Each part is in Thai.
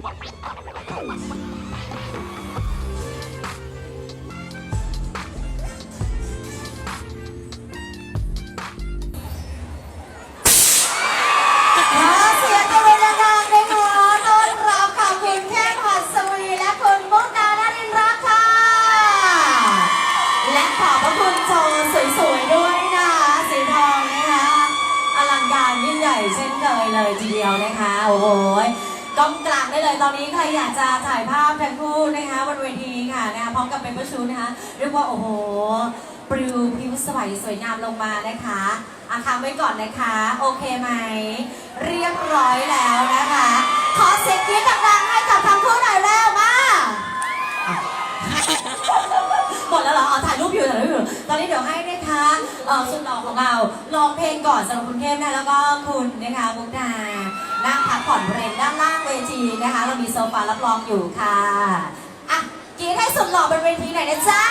Thank you. เลยตอนนี้ใครอยากจะถ่ายภาพทั้งคู่นะคะบนเวทีค่ะนะคะพร้อมกับเป็นประชูนะคะเรียกว่าโอ้โหปลิวพิวสวยสวยงามลงมานะคะอาค้างไว้ก่อนนะคะ โอเคไหม เรียบร้อยแล้วนะคะ ขอเสียงกรี๊ดดังๆให้กับทั้งคู่หน่อยแล้วมาหมดแล้วเหรอเอาถ่ายรูปอยู่ถ่ายรูปอยู่ตอนนี้เดี๋ยวให้ นะคะเออสุดหล่อของเราลองเพลงก่อนสำหรับคุณเทพนะแล้วก็คุณนะคะมุกดานั่งพักผ่อนบริเวณด้านล่างเวทีนะคะ เรามีโซฟารับรองอยู่ค่ะอะกรีดให้สุดหล่อบนเวทีหน่อยนะจ๊ะ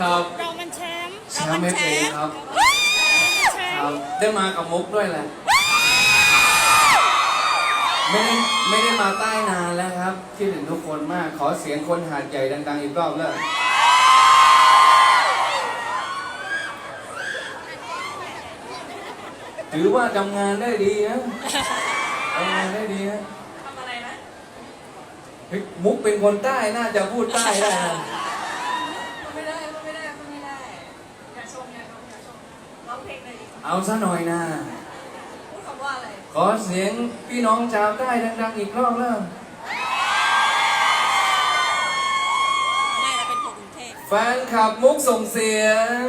ครับเรามันแชมป์แชมป์ไม่เป็นครับแชครัมบป์ได้มากับมุกด้วยแหละไม่ได้ไม่ได้มาใต้นานแล้วครับคิดถึงทุกคนมากขอเสียงคนหาดใหญ่ดังๆอีกรอบเลยถือว่าทำงานได้ดีนะทำงานได้ดีนะทำอะไรนะเฮ้ยมุกเป็นคนใต้น่าจะพูดใต้ได้นะ ร้องเพลงเลยดีกว่าเอาซะหน่อยนะพูดคำว่าอะไรขอเสียงพี่น้องชาวใต้ดังๆอีกรอบแล้วไม่เราเป็นคนกรุงเทพแฟนคลับมุกส่งเสียง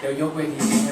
เดี๋ยวยกเวทีนี้ให้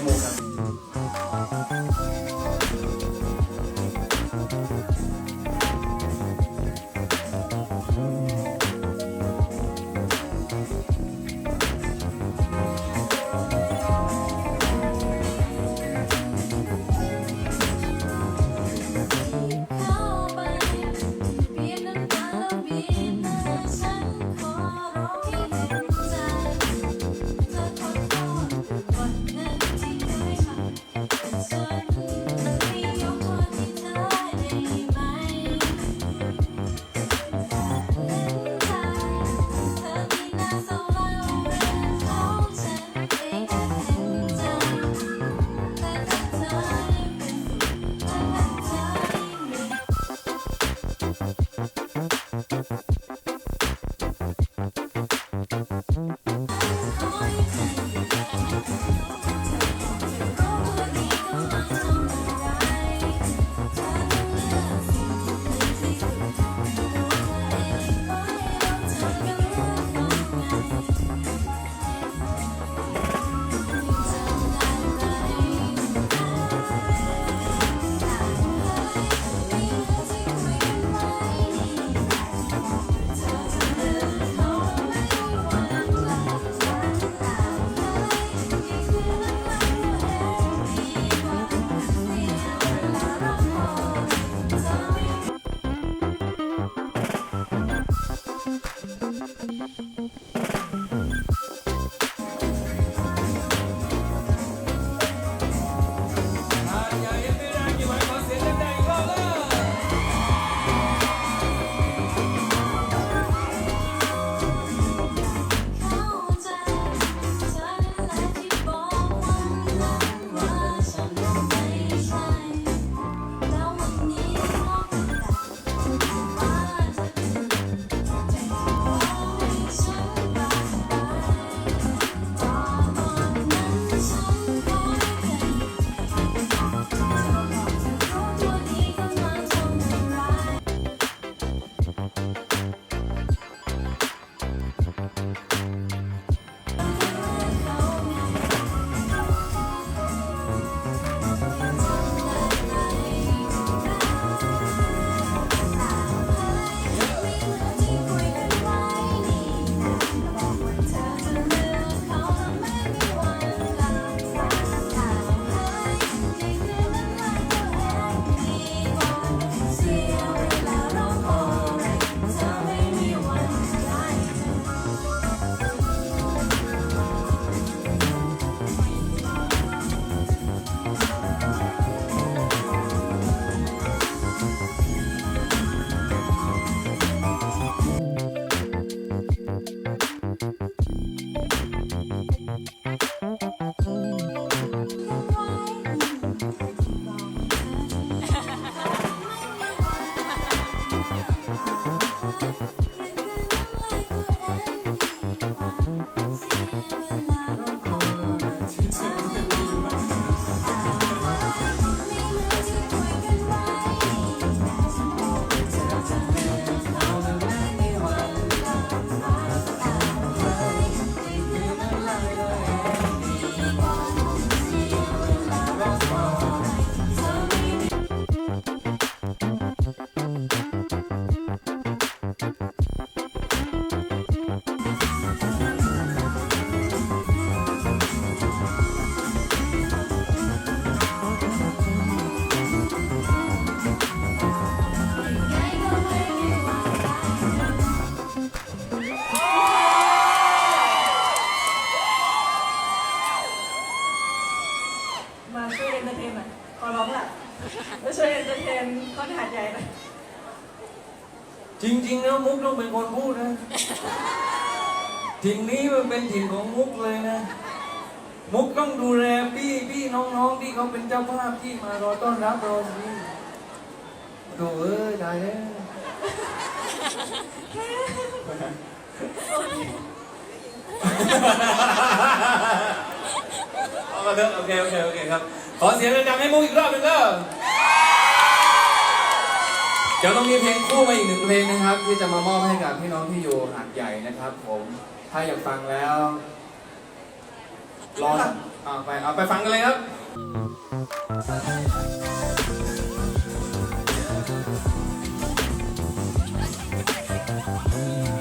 แล้วมุกต้องเป็นคนพูดนะถิ่นนี้มันเป็นถิ่นของมุกเลยนะ มุกต้องดูแลพี่พี่น้องๆที่เขาเป็นเจ้าภาพที่มารอต้อนรับเราสิดูเอ้ยได้แล้วเอามาเถอะโอเคโอเคโอเคครับ ขอเสียงดังให้มุกอีกรอบหนึ่งก็ เดี๋ยวต้องมีเพลงคู่มาอีกหนึ่งเพลงนะครับ ที่จะมามอบให้กับพี่น้องที่อยู่หาดใหญ่นะครับ ผมถ้าอยากฟังแล้วรอเอาไปเอาไปฟังกันเลยครับเ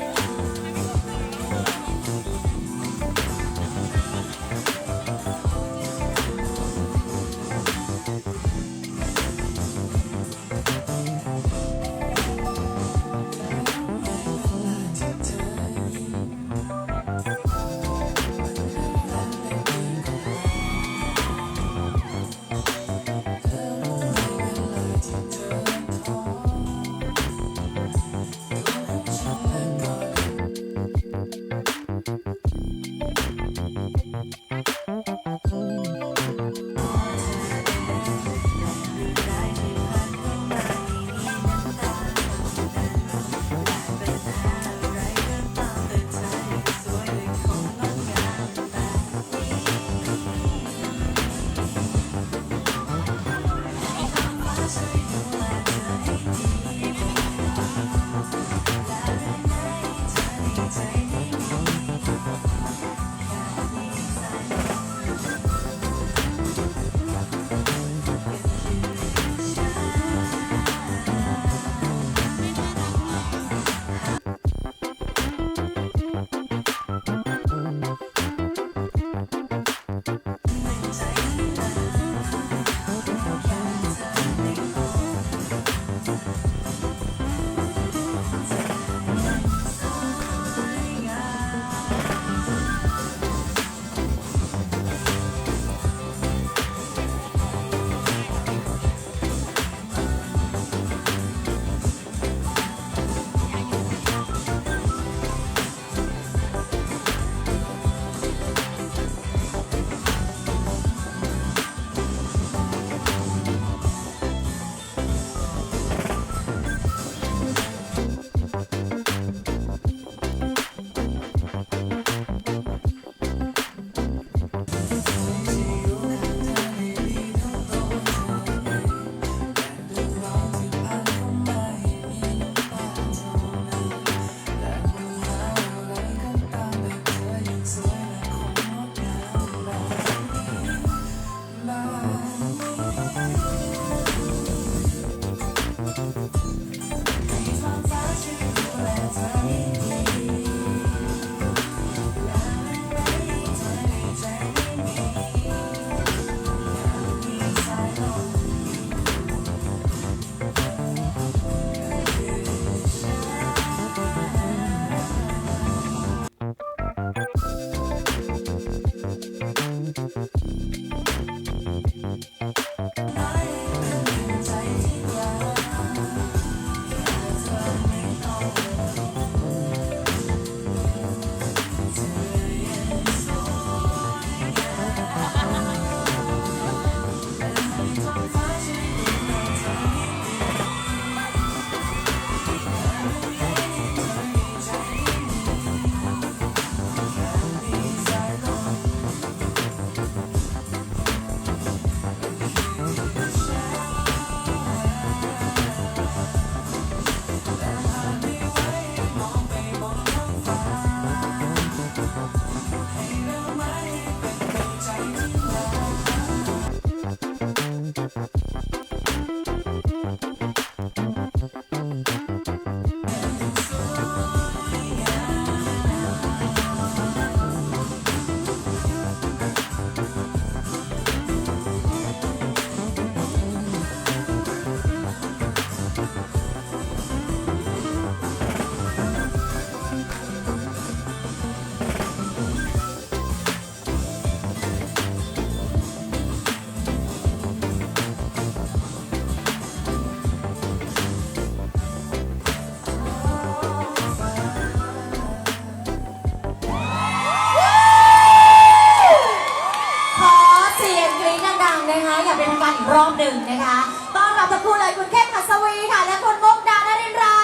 นึ่งนะคะต้อนรับทั้งคู่เลยคุณเข้มหัสวีค่ะ และคุณมุกดานรินทรา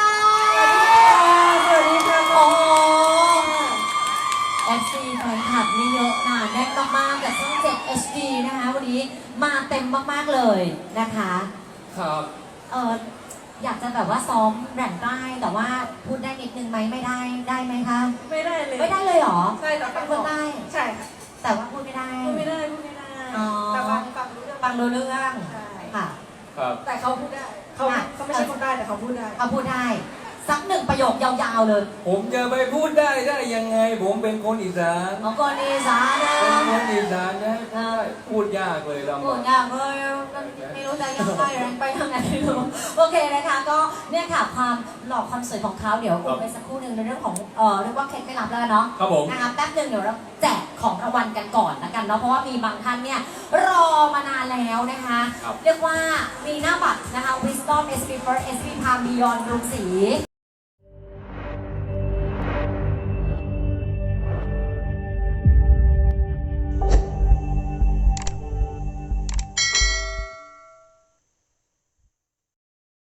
สวัสดีค่ะโอ้ FC แฟนคลับนี่เยอะหนาแน่นมากๆกับช่อง7 HD นะคะ วันนี้มาเต็มมากๆเลยนะคะครับเอออยากจะแบบว่าซ้อมแบ่งได้แต่ว่าพูดได้นิดนึงไหมไม่ได้ได้ไหมคะ ไม่ได้เลย ไม่ได้เลยเหรอใช่แต่เป็ฟันงคนใต้ใช่ค่ะแต่ว่าพูดไม่ได้ พูดไม่ได้พูดไม่ได้ อ๋อ แต่ฟังฟังรู้เรื่องฟังรู้เรื่อง ใช่ ค่ะ ครับ แต่เขาพูดได้เขาค่ะ เขาไม่ใช่คนใต้แต่เขาพูดได้ เอาพูดได้ สักหนึ่งประโยคยาวๆเลยผมจะไปพูดได้ได้ยังไง ผมเป็นคนอีสานของคนอีสานนะเป็นคนอีสานนะพูดยากเลยลำพูบาดก ยากเลยไม่รู้จะยังไงไปทางไหนไม่รู้โอเคนะคะก็เนี่ยค่ะความหล่อความสวยของเขาเดี๋ยวคุยไปสักครู่หนึ่งในเรื่องของเออเรียกว่าเคล็ดไม่รับแล้วกันเนาะ ครับผม นะคะแป๊บหนึ่งเดี๋ยวเราแจก ของรางวัลกันก่อนละกันเนาะเพราะว่ามีบางท่านเนี่ยรอมานานแล้วนะคะ ครับ เรียกว่ามีหน้าบัตรนะคะ Wisdom SP First SP Palm Beyond กรุงศรี